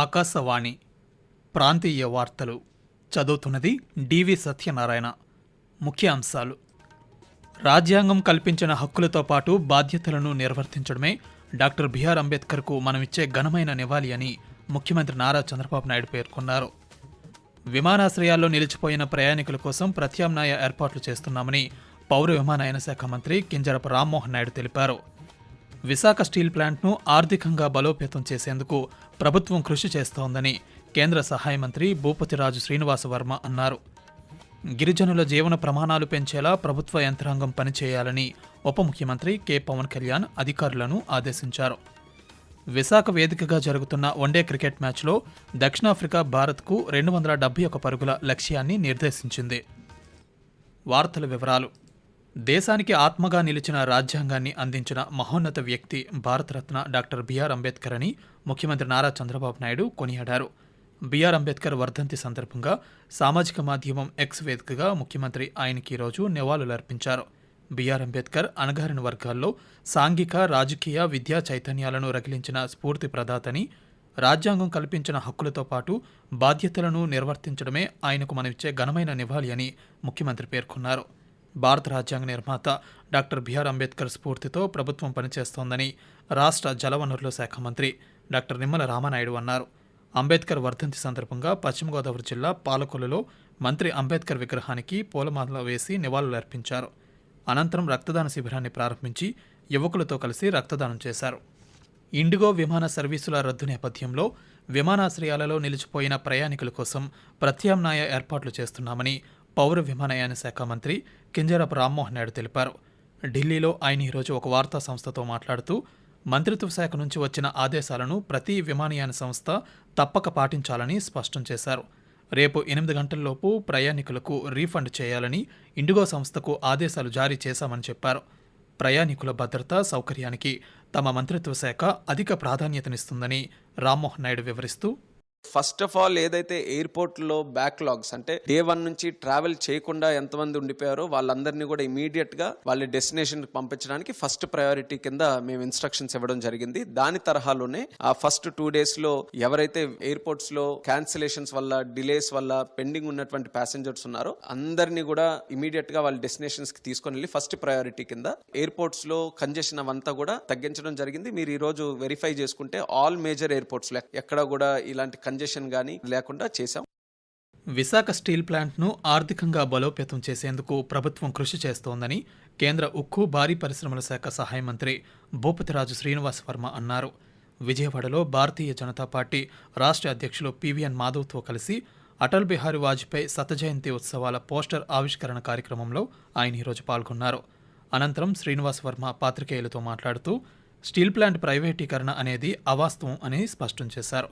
ఆకాశవాణి ప్రాంతీయ వార్తలు చదువుతున్నది డివి సత్యనారాయణ. ముఖ్య అంశాలు రాజ్యాంగం కల్పించిన హక్కులతో పాటు బాధ్యతలను నిర్వర్తించడమే డాక్టర్ బిఆర్ అంబేద్కర్కు మనమిచ్చే ఘనమైన నివాళి అని ముఖ్యమంత్రి నారా చంద్రబాబు నాయుడు పేర్కొన్నారు. విమానాశ్రయాల్లో నిలిచిపోయిన ప్రయాణికుల కోసం ప్రత్యామ్నాయ ఏర్పాట్లు చేస్తున్నామని పౌర విమానయాన శాఖ మంత్రి కింజరపు రామ్మోహన్ నాయుడు తెలిపారు. విశాఖ స్టీల్ ప్లాంట్ను ఆర్థికంగా బలోపేతం చేసేందుకు ప్రభుత్వం కృషి చేస్తోందని కేంద్ర సహాయ మంత్రి భూపతిరాజు శ్రీనివాసవర్మ అన్నారు. గిరిజనుల జీవన ప్రమాణాలు పెంచేలా ప్రభుత్వ యంత్రాంగం పనిచేయాలని ఉప ముఖ్యమంత్రి కె. పవన్ కళ్యాణ్ అధికారులను ఆదేశించారు. విశాఖ వేదికగా జరుగుతున్న వన్డే క్రికెట్ మ్యాచ్లో దక్షిణాఫ్రికా భారత్కు రెండు వందల డెబ్బై ఒక పరుగుల లక్ష్యాన్ని నిర్దేశించింది. వార్తల వివరాలు. దేశానికి ఆత్మగా నిలిచిన రాజ్యాంగాన్ని అందించిన మహోన్నత వ్యక్తి భారతరత్న డాక్టర్ బిఆర్ అంబేద్కర్ అని ముఖ్యమంత్రి నారా చంద్రబాబు నాయుడు కొనియాడారు. బిఆర్ అంబేద్కర్ వర్ధంతి సందర్భంగా సామాజిక మాధ్యమం ఎక్స్ వేదికగా ముఖ్యమంత్రి ఆయనకి ఈరోజు నివాళులర్పించారు బిఆర్ అంబేద్కర్ అణగారిన వర్గాల్లో సాంఘిక రాజకీయ విద్యా చైతన్యాలను రగిలించిన స్ఫూర్తి ప్రదాతని రాజ్యాంగం కల్పించిన హక్కులతో పాటు బాధ్యతలను నిర్వర్తించడమే ఆయనకు మనమిచ్చే ఘనమైన నివాళి అని ముఖ్యమంత్రి పేర్కొన్నారు. భారత రాజ్యాంగ నిర్మాత డాక్టర్ బిఆర్ అంబేద్కర్ స్ఫూర్తితో ప్రభుత్వం పనిచేస్తోందని రాష్ట్ర జలవనరుల శాఖ మంత్రి డాక్టర్ నిమ్మల రామనాయుడు అన్నారు. అంబేద్కర్ వర్ధంతి సందర్భంగా పశ్చిమ గోదావరి జిల్లా పాలకొల్లులో మంత్రి అంబేద్కర్ విగ్రహానికి పూలమాల వేసి నివాళులర్పించారు. అనంతరం రక్తదాన శిబిరాన్ని ప్రారంభించి యువకులతో కలిసి రక్తదానం చేశారు. ఇండిగో విమాన సర్వీసుల రద్దు నేపథ్యంలో విమానాశ్రయాలలో నిలిచిపోయిన ప్రయాణికుల కోసం ప్రత్యామ్నాయ ఏర్పాట్లు చేస్తున్నామని పౌర విమానయాన శాఖ మంత్రి కింజరాపు రామ్మోహన్ నాయుడు తెలిపారు. ఢిల్లీలో ఆయన ఈరోజు ఒక వార్తా సంస్థతో మాట్లాడుతూ మంత్రిత్వ శాఖ నుంచి వచ్చిన ఆదేశాలను ప్రతి విమానయాన సంస్థ తప్పక పాటించాలని స్పష్టం చేశారు. రేపు ఎనిమిది గంటల్లోపు ప్రయాణికులకు రీఫండ్ చేయాలని ఇండిగో సంస్థకు ఆదేశాలు జారీ చేశామని చెప్పారు. ప్రయాణికుల భద్రత సౌకర్యానికి తమ మంత్రిత్వ శాఖ అధిక ప్రాధాన్యతనిస్తుందని రామ్మోహన్ నాయుడు వివరిస్తూ ఫస్ట్ ఆఫ్ ఆల్ ఏదైతే ఎయిర్పోర్ట్లో బ్యాక్లాగ్స్ అంటే డే వన్ నుంచి ట్రావెల్ చేయకుండా ఎంతమంది ఉండిపోయారో వాళ్ళందరినీ కూడా ఇమీడియట్గా వాళ్ళ డెస్టినేషన్ పంపించడానికి ఫస్ట్ ప్రయారిటీ కింద మేము ఇన్స్ట్రక్షన్స్ ఇవ్వడం జరిగింది. దాని తరహాలోనే ఆ ఫస్ట్ టూ డేస్లో ఎవరైతే ఎయిర్పోర్ట్స్లో క్యాన్సిలేషన్స్ వల్ల డిలేస్ వల్ల పెండింగ్ ఉన్నటువంటి ప్యాసింజర్స్ ఉన్నారో అందరినీ కూడా ఇమీడియట్గా వాళ్ళ డెస్టినేషన్స్కి తీసుకొని వెళ్ళి ఫస్ట్ ప్రయారిటీ కింద ఎయిర్పోర్ట్స్లో కంజెషన్ అవంతా కూడా తగ్గించడం జరిగింది. మీరు ఈ రోజు వెరిఫై చేసుకుంటే ఆల్ మేజర్ ఎయిర్పోర్ట్స్లో ఎక్కడ కూడా ఇలాంటి కంజెషన్ కానీ లేకుండా చేశాం. విశాఖ స్టీల్ ప్లాంట్ను ఆర్థికంగా బలోపేతం చేసేందుకు ప్రభుత్వం కృషి చేస్తోందని కేంద్ర ఉక్కు భారీ పరిశ్రమల శాఖ సహాయ మంత్రి భూపతిరాజు శ్రీనివాస్ వర్మ అన్నారు. విజయవాడలో భారతీయ జనతా పార్టీ రాష్ట్ర అధ్యక్షులు పివిఎన్ మాధవ్తో కలిసి అటల్ బిహారీ వాజ్పేయి శతజయంతి ఉత్సవాల పోస్టర్ ఆవిష్కరణ కార్యక్రమంలో ఆయన ఈరోజు పాల్గొన్నారు. అనంతరం శ్రీనివాస్ వర్మ పాత్రికేయులతో మాట్లాడుతూ స్టీల్ ప్లాంట్ ప్రైవేటీకరణ అనేది అవాస్తవం అని స్పష్టం చేశారు.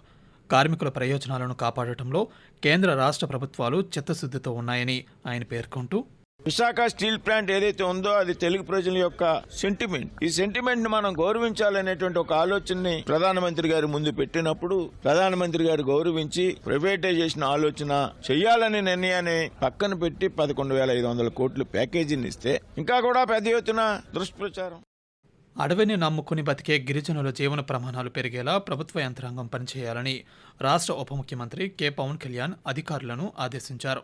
కార్మికుల ప్రయోజనాలను కాపాడటంలో కేంద్ర రాష్ట్ర ప్రభుత్వాలు చిత్తశుద్ధితో ఉన్నాయని ఆయన పేర్కొంటూ విశాఖ స్టీల్ ప్లాంట్ ఏదైతే ఉందో అది తెలుగు ప్రజల యొక్క సెంటిమెంట్ ఈ సెంటిమెంట్ని మనం గౌరవించాలనేటువంటి ఒక ఆలోచనని ప్రధానమంత్రి గారి ముందు పెట్టినప్పుడు ప్రధానమంత్రి గారు గౌరవించి ప్రైవేటైజేషన్ ఆలోచన చేయాలనే నిర్ణయాన్ని పక్కన పెట్టి పదకొండు వేల ఐదు వందల కోట్లు ప్యాకేజీని ఇస్తే ఇంకా కూడా పెద్ద ఎత్తున దుష్ప్రచారం. అడవిని నమ్ముకుని బతికే గిరిజనుల జీవన ప్రమాణాలు పెరిగేలా ప్రభుత్వ యంత్రాంగం పనిచేయాలని రాష్ట్ర ఉప ముఖ్యమంత్రి కె. పవన్ కళ్యాణ్ అధికారులను ఆదేశించారు.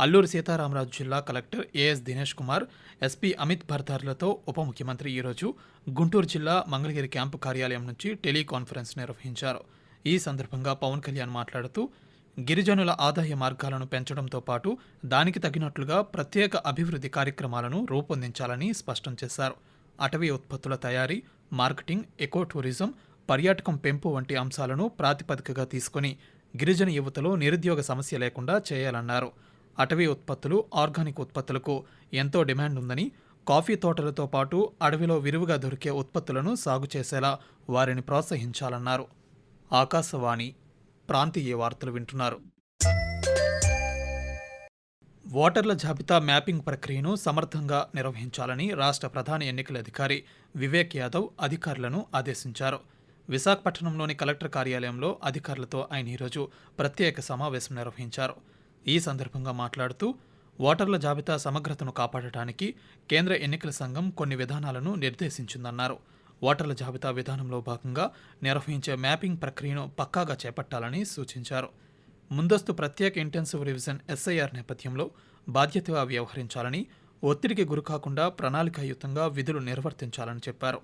అల్లూరు సీతారామరాజు జిల్లా collector A S Dinesh Kumar SP Amit భర్దార్లతో ఉప ముఖ్యమంత్రి ఈరోజు గుంటూరు జిల్లా మంగళగిరి క్యాంపు కార్యాలయం నుంచి టెలికాన్ఫరెన్స్ నిర్వహించారు. ఈ సందర్భంగా పవన్ కళ్యాణ్ మాట్లాడుతూ గిరిజనుల ఆదాయ మార్గాలను పెంచడంతో పాటు దానికి తగినట్లుగా ప్రత్యేక అభివృద్ధి కార్యక్రమాలను రూపొందించాలని స్పష్టం చేశారు. అటవీ ఉత్పత్తుల తయారీ మార్కెటింగ్ ఎకో టూరిజం పర్యాటకం పెంపు వంటి అంశాలను ప్రాతిపదికగా తీసుకుని గిరిజన యువతలో నిరుద్యోగ సమస్య లేకుండా చేయాలన్నారు. అటవీ ఉత్పత్తులు ఆర్గానిక్ ఉత్పత్తులకు ఎంతో డిమాండ్ ఉందని కాఫీ తోటలతో పాటు అడవిలో విరివిగా దొరికే ఉత్పత్తులను సాగు చేసేలా వారిని ప్రోత్సహించాలన్నారు. ఆకాశవాణి ప్రాంతీయ వార్తలు వింటున్నారు. ఓటర్ల జాబితా మ్యాపింగ్ ప్రక్రియను సమర్థంగా నిర్వహించాలని రాష్ట్ర ప్రధాన ఎన్నికల అధికారి వివేక్ యాదవ్ అధికారులను ఆదేశించారు. విశాఖపట్నంలోని కలెక్టర్ కార్యాలయంలో అధికారులతో ఆయన ఈరోజు ప్రత్యేక సమావేశం నిర్వహించారు. ఈ సందర్భంగా మాట్లాడుతూ ఓటర్ల జాబితా సమగ్రతను కాపాడటానికి కేంద్ర ఎన్నికల సంఘం కొన్ని విధానాలను నిర్దేశించిందన్నారు. ఓటర్ల జాబితా విధానంలో భాగంగా నిర్వహించే మ్యాపింగ్ ప్రక్రియను పక్కాగా చేపట్టాలని సూచించారు. ముందస్తు ప్రత్యేక ఇంటెన్సివ్ రివిజన్ ఎస్ఐఆర్ నేపథ్యంలో బాధ్యతగా వ్యవహరించాలని ఒత్తిడికి గురికాకుండా ప్రణాళికాయుతంగా విధులు నిర్వర్తించాలని చెప్పారు.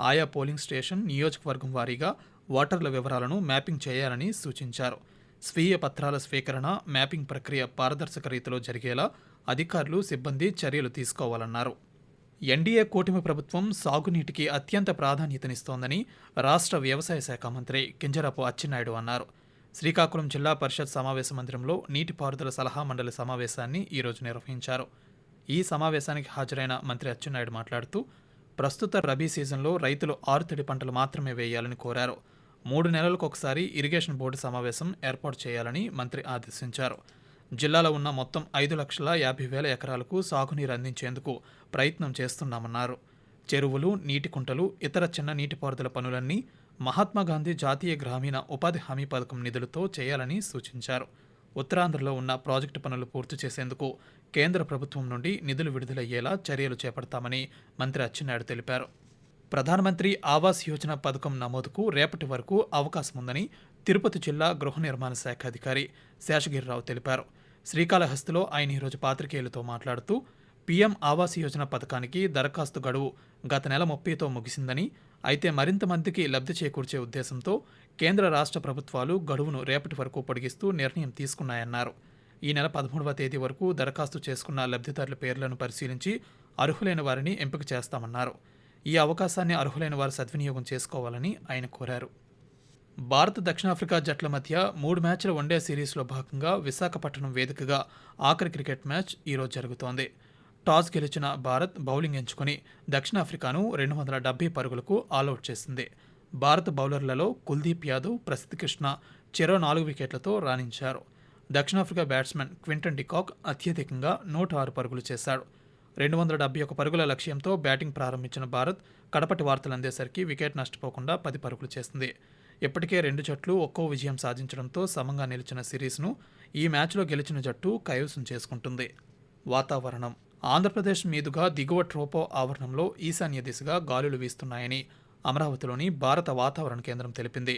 ఆయా పోలింగ్ స్టేషన్ నియోజకవర్గం వారీగా ఓటర్ల వివరాలను మ్యాపింగ్ చేయాలని సూచించారు. స్వీయ పత్రాల స్వీకరణ మ్యాపింగ్ ప్రక్రియ పారదర్శక రీతిలో జరిగేలా అధికారులు సిబ్బంది చర్యలు తీసుకోవాలన్నారు. ఎన్డీఏ కూటమి ప్రభుత్వం సాగునీటికి అత్యంత ప్రాధాన్యతనిస్తోందని రాష్ట్ర వ్యవసాయ శాఖ మంత్రి కింజరాపు అచ్చెన్నాయుడు అన్నారు. శ్రీకాకుళం జిల్లా పరిషత్ సమావేశ మందిరంలో నీటిపారుదల సలహా మండలి సమావేశాన్ని ఈరోజు నిర్వహించారు. ఈ సమావేశానికి హాజరైన మంత్రి అచ్చెన్నాయుడు మాట్లాడుతూ ప్రస్తుత రబీ సీజన్లో రైతులు ఆరుతడి పంటలు మాత్రమే వేయాలని కోరారు. మూడు నెలలకు ఒకసారి ఇరిగేషన్ బోర్డు సమావేశం ఏర్పాటు చేయాలని మంత్రి ఆదేశించారు. జిల్లాలో ఉన్న మొత్తం ఐదు లక్షల యాభై వేల ఎకరాలకు సాగునీరు అందించేందుకు ప్రయత్నం చేస్తున్నామన్నారు. చెరువులు నీటి కుంటలు ఇతర చిన్న నీటిపారుదల పనులన్నీ మహాత్మా గాంధీ జాతీయ గ్రామీణ ఉపాధి హామీ పథకం నిధులతో చేయాలని సూచించారు. ఉత్తరాంధ్రలో ఉన్న ప్రాజెక్టు పనులు పూర్తి చేసేందుకు కేంద్ర ప్రభుత్వం నుండి నిధులు విడుదలయ్యేలా చర్యలు చేపడతామని మంత్రి అచ్చెన్నాయుడు తెలిపారు. ప్రధానమంత్రి ఆవాస్ యోజన పథకం నమోదుకు రేపటి వరకు అవకాశం ఉందని తిరుపతి జిల్లా గృహ నిర్మాణ శాఖ అధికారి శేషగిరిరావు తెలిపారు. శ్రీకాళహస్తిలో ఆయన ఈరోజు పాత్రికేయులతో మాట్లాడుతూ పీఎం ఆవాస్ యోజన పథకానికి దరఖాస్తు గడువు గత నెల ముప్పైతో ముగిసిందని అయితే మరింత మందికి లబ్ధి చేకూర్చే ఉద్దేశంతో కేంద్ర రాష్ట్ర ప్రభుత్వాలు గడువును రేపటి వరకు పొడిగిస్తూ నిర్ణయం తీసుకున్నాయన్నారు. ఈ నెల పదమూడవ తేదీ వరకు దరఖాస్తు చేసుకున్న లబ్ధిదారుల పేర్లను పరిశీలించి అర్హులైన వారిని ఎంపిక చేస్తామన్నారు. ఈ అవకాశాన్ని అర్హులైన వారు సద్వినియోగం చేసుకోవాలని ఆయన కోరారు. భారత్ దక్షిణాఫ్రికా జట్ల మధ్య మూడు మ్యాచ్ల వన్డే సిరీస్లో భాగంగా విశాఖపట్నం వేదికగా ఆఖరి క్రికెట్ మ్యాచ్ ఈరోజు జరుగుతోంది. టాస్ గెలిచిన భారత్ బౌలింగ్ ఎంచుకుని దక్షిణాఫ్రికాను రెండు వందల డెబ్బై పరుగులకు ఆలౌట్ చేసింది. భారత బౌలర్లలో కుల్దీప్ యాదవ్ ప్రసిద్ధ్ కృష్ణ చెరో నాలుగు వికెట్లతో రాణించారు. దక్షిణాఫ్రికా బ్యాట్స్మెన్ క్వింటన్ డికాక్ అత్యధికంగా నూట ఆరు పరుగులు చేశాడు. రెండు వందల డెబ్బై ఒక పరుగుల లక్ష్యంతో బ్యాటింగ్ ప్రారంభించిన భారత్ కడపటి వార్తలు అందేసరికి వికెట్ నష్టపోకుండా పది పరుగులు చేసింది. ఇప్పటికే రెండు జట్లు ఒక్కో విజయం సాధించడంతో సమంగా నిలిచిన సిరీస్ను ఈ మ్యాచ్లో గెలిచిన జట్టు కైవసం చేసుకుంటుంది. వాతావరణం ఆంధ్రప్రదేశ్ మీదుగా దిగువ ట్రోపో ఆవరణంలో ఈశాన్య దిశగా గాలులు వీస్తున్నాయని అమరావతిలోని భారత వాతావరణ కేంద్రం తెలిపింది.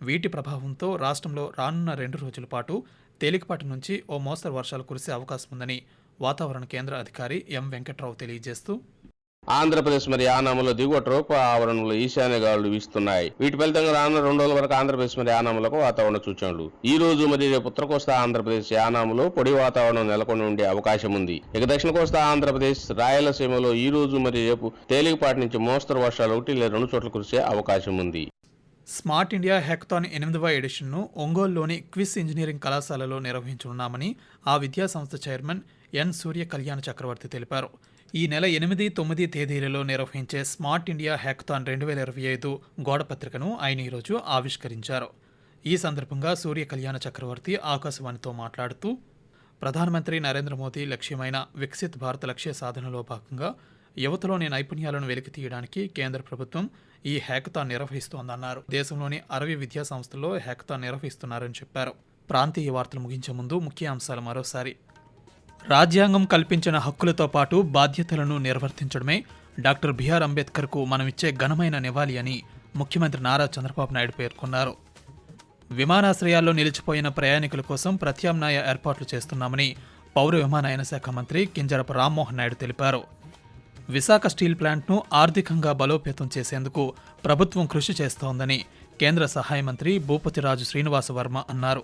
వీటి ప్రభావంతో రాష్ట్రంలో రానున్న రెండు రోజుల పాటు తేలికపాటి నుంచి ఓ మోస్తరు వర్షాలు కురిసే అవకాశం ఉందని వాతావరణ కేంద్ర అధికారి ఎం వెంకట్రావు తెలియజేస్తూ ఆంధ్రప్రదేశ్ మరి ఆనామలో దిగువ ట్రోప ఆవరణలో ఈశాన్య గాలులు వీస్తున్నాయి. వీటి ఫలితంగా రానున్న రెండు రోజుల వరకు ఆంధ్రప్రదేశ్ మరి ఆనామలకు వాతావరణ సూచనలు. ఈ రోజు మరి రేపు ఉత్తర కోస్తా ఆంధ్రప్రదేశ్ యానాములో పొడి వాతావరణం నెలకొని ఉండే అవకాశం ఉంది. ఇక దక్షిణ కోస్తా ఆంధ్రప్రదేశ్ రాయలసీమలో ఈ రోజు మరి రేపు తేలికపాటి నుంచి మోస్తరు వర్షాలు ఒకటి లేదా రెండు చోట్ల కురిసే అవకాశం ఉంది. స్మార్ట్ ఇండియా హ్యాకథాన్ ఎనిమిదవ ఎడిషన్ను ఒంగోలులోని క్విస్ ఇంజనీరింగ్ కళాశాలలో నిర్వహించనున్నామని ఆ విద్యా సంస్థ చైర్మన్ ఎన్ సూర్య కళ్యాణ చక్రవర్తి తెలిపారు. ఈ నెల ఎనిమిది తొమ్మిది తేదీలలో నిర్వహించే స్మార్ట్ ఇండియా హ్యాకథాన్ రెండు వేల ఇరవై ఐదు గోడపత్రికను ఆయన ఈరోజు ఆవిష్కరించారు. ఈ సందర్భంగా సూర్య కళ్యాణ చక్రవర్తి ఆకాశవాణితో మాట్లాడుతూ ప్రధానమంత్రి నరేంద్ర మోదీ లక్ష్యమైన వికసిత్ భారత్ లక్ష్య సాధనలో భాగంగా యువతలోని నైపుణ్యాలను వెలికి తీయడానికి కేంద్ర ప్రభుత్వం ఈ హ్యాకథాన్ నిర్వహిస్తోందన్నారు. దేశంలోని అరవై విద్యా సంస్థల్లో హ్యాకథాన్ నిర్వహిస్తున్నారని చెప్పారు. ప్రాంతీయ వార్తలు ముగించే ముందు ముఖ్య అంశాలు మరోసారి. రాజ్యాంగం కల్పించిన హక్కులతో పాటు బాధ్యతలను నిర్వర్తించడమే డాక్టర్ బిఆర్ అంబేద్కర్కు మనమిచ్చే ఘనమైన నివాళి అని ముఖ్యమంత్రి నారా చంద్రబాబు నాయుడు పేర్కొన్నారు. విమానాశ్రయాల్లో నిలిచిపోయిన ప్రయాణికుల కోసం ప్రత్యామ్నాయ ఏర్పాట్లు చేస్తున్నామని పౌర విమానయాన శాఖ మంత్రి కింజరపు రామ్మోహన్ నాయుడు తెలిపారు. విశాఖ స్టీల్ ప్లాంట్ను ఆర్థికంగా బలోపేతం చేసేందుకు ప్రభుత్వం కృషి చేస్తోందని కేంద్ర సహాయ మంత్రి భూపతిరాజు శ్రీనివాస వర్మ అన్నారు.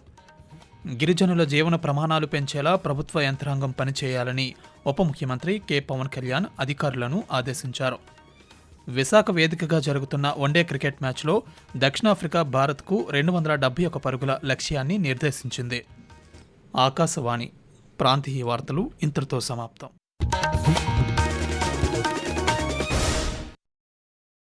గిరిజనుల జీవన ప్రమాణాలు పెంచేలా ప్రభుత్వ యంత్రాంగం పనిచేయాలని ఉప ముఖ్యమంత్రి కె. పవన్ కళ్యాణ్ అధికారులను ఆదేశించారు. విశాఖ వేదికగా జరుగుతున్న వన్డే క్రికెట్ మ్యాచ్లో దక్షిణాఫ్రికా భారత్కు రెండు వందల డెబ్బై ఒక పరుగుల లక్ష్యాన్ని నిర్దేశించింది. ఆకాశవాణి. ప్రాంతీయ వార్తలు ఇంతటితో సమాప్తం.